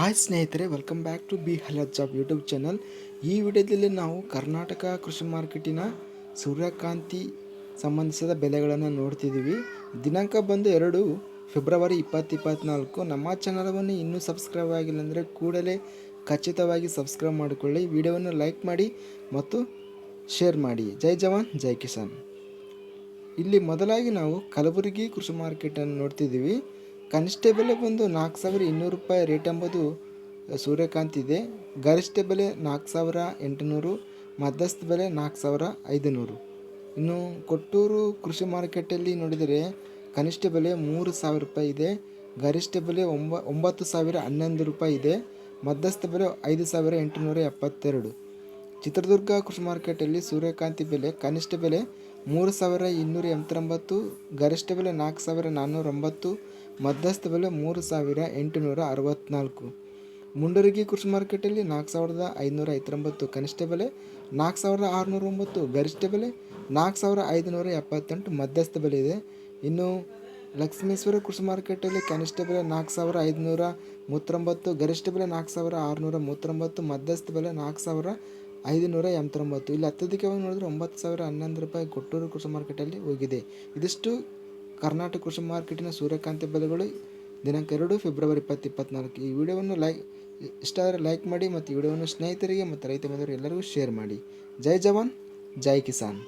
Hi ಸ್ನೇಹಿತರೆ welcome back to B health job YouTube channel ಈ ವಿಡಿಯೋದಲ್ಲಿ ನಾವು ಕರ್ನಾಟಕ ಕೃಷಿ ಮಾರ್ಕೆಟಿನ ಸೂರ್ಯಕಾಂತಿ ಸಂಬಂಧಿಸಿದ ಬೆಲೆಗಳನ್ನು ನೋಡ್ತಿದ್ದೀವಿ. ದಿನಾಂಕ ಬಂದು ಎರಡು ಫೆಬ್ರವರಿ ಇಪ್ಪತ್ತು ಇಪ್ಪತ್ತ್ನಾಲ್ಕು ನಮ್ಮ ಚಾನಲವನ್ನು ಇನ್ನೂ ಸಬ್ಸ್ಕ್ರೈಬ್ ಆಗಿಲ್ಲ ಅಂದರೆ ಕೂಡಲೇ ಖಚಿತವಾಗಿ ಸಬ್ಸ್ಕ್ರೈಬ್ ಮಾಡಿಕೊಳ್ಳಿ. ವಿಡಿಯೋವನ್ನು ಲೈಕ್ ಮಾಡಿ ಮತ್ತು ಶೇರ್ ಮಾಡಿ. ಜೈ ಜವಾನ್, ಜೈ ಕಿಸಾನ್. ಇಲ್ಲಿ ಮೊದಲಾಗಿ ನಾವು ಕಲಬುರಗಿ ಕೃಷಿ ಮಾರ್ಕೆಟನ್ನು ನೋಡ್ತಿದ್ದೀವಿ. ಕನಿಷ್ಠ ಬೆಲೆ ಬಂದು ನಾಲ್ಕು ಸಾವಿರ ಇನ್ನೂರು ರೂಪಾಯಿ ರೇಟ್ ಎಂಬುದು ಸೂರ್ಯಕಾಂತಿ ಇದೆ. ಗರಿಷ್ಠ ಬೆಲೆ ನಾಲ್ಕು ಸಾವಿರ ಎಂಟುನೂರು, ಮಧ್ಯಸ್ಥ ಬೆಲೆ ನಾಲ್ಕು ಸಾವಿರ ಐದುನೂರು. ಇನ್ನು ಕೊಟ್ಟೂರು ಕೃಷಿ ಮಾರುಕಟ್ಟೆಯಲ್ಲಿ ನೋಡಿದರೆ ಕನಿಷ್ಠ ಬೆಲೆ ಮೂರು ಸಾವಿರ ರೂಪಾಯಿ ಇದೆ, ಗರಿಷ್ಠ ಬೆಲೆ ಒಂಬ, ಒಂಬತ್ತು ಸಾವಿರ ಹನ್ನೊಂದು ರೂಪಾಯಿ ಇದೆ, ಮಧ್ಯಸ್ಥ ಬೆಲೆ ಐದು ಸಾವಿರ ಎಂಟುನೂರ ಎಪ್ಪತ್ತೆರಡು. ಚಿತ್ರದುರ್ಗ ಕೃಷಿ ಮಾರ್ಕೆಟಲ್ಲಿ ಸೂರ್ಯಕಾಂತಿ ಬೆಲೆ ಕನಿಷ್ಠ ಬೆಲೆ ಮೂರು ಸಾವಿರ ಇನ್ನೂರ ಎಂಬತ್ತೊಂಬತ್ತು, ಗರಿಷ್ಠ ಬೆಲೆ ನಾಲ್ಕು ಸಾವಿರ ನಾನ್ನೂರ ಒಂಬತ್ತು ಮಧ್ಯಸ್ಥ ಬೆಲೆ ಮೂರು ಸಾವಿರ ಎಂಟುನೂರ ಅರವತ್ತ್ನಾಲ್ಕು ಮುಂಡರಗಿ ಕೃಷಿ ಮಾರ್ಕೆಟಲ್ಲಿ ನಾಲ್ಕು ಸಾವಿರದ ಐದುನೂರ ಐವತ್ತೊಂಬತ್ತು, ಕನಿಷ್ಠ ಬೆಲೆ ನಾಲ್ಕು ಸಾವಿರದ ಆರುನೂರ ಒಂಬತ್ತು ಗರಿಷ್ಠ ಬೆಲೆ ನಾಲ್ಕು ಸಾವಿರ ಐದುನೂರ ಎಪ್ಪತ್ತೆಂಟು, ಮಧ್ಯಸ್ಥ ಬೆಲೆ ಇದೆ. ಇನ್ನು ಲಕ್ಷ್ಮೇಶ್ವರ ಕೃಷಿ ಮಾರ್ಕೆಟಲ್ಲಿ ಕನಿಷ್ಠ ಬೆಲೆ ನಾಲ್ಕು ಸಾವಿರ ಐದುನೂರ ಮೂವತ್ತೊಂಬತ್ತು, ಗರಿಷ್ಠ ಬೆಲೆ ನಾಲ್ಕು ಸಾವಿರ ಆರುನೂರ ಮೂವತ್ತೊಂಬತ್ತು, ಮಧ್ಯಸ್ಥ ಬೆಲೆ ನಾಲ್ಕು ಸಾವಿರ ಐದುನೂರ ಎಂಬತ್ತೊಂಬತ್ತು ಇಲ್ಲಿ ಅತ್ಯಧಿಕವಾಗಿ ನೋಡಿದ್ರೆ ಒಂಬತ್ತು ಸಾವಿರ ಹನ್ನೊಂದು ರೂಪಾಯಿ ಕೊಟ್ಟೂರು ಕೃಷಿ ಮಾರ್ಕೆಟಲ್ಲಿ ಹೋಗಿದೆ. ಇದಿಷ್ಟು ಕರ್ನಾಟಕ ಕೃಷಿ ಮಾರ್ಕೆಟಿನ ಸೂರ್ಯಕಾಂತಿ ಬೆಲೆಗಳು ದಿನಾಂಕ ಎರಡು ಫೆಬ್ರವರಿ ಇಪ್ಪತ್ತು ಇಪ್ಪತ್ತ್ನಾಲ್ಕು ಈ ವಿಡಿಯೋವನ್ನು ಲೈಕ್ ಇಷ್ಟ ಆದರೆ ಲೈಕ್ ಮಾಡಿ ಮತ್ತು ವಿಡಿಯೋವನ್ನು ಸ್ನೇಹಿತರಿಗೆ ಮತ್ತು ರೈತ ಬಂಧುವರು ಎಲ್ಲರಿಗೂ ಶೇರ್ ಮಾಡಿ. ಜೈ ಜವಾನ್, ಜೈ ಕಿಸಾನ್.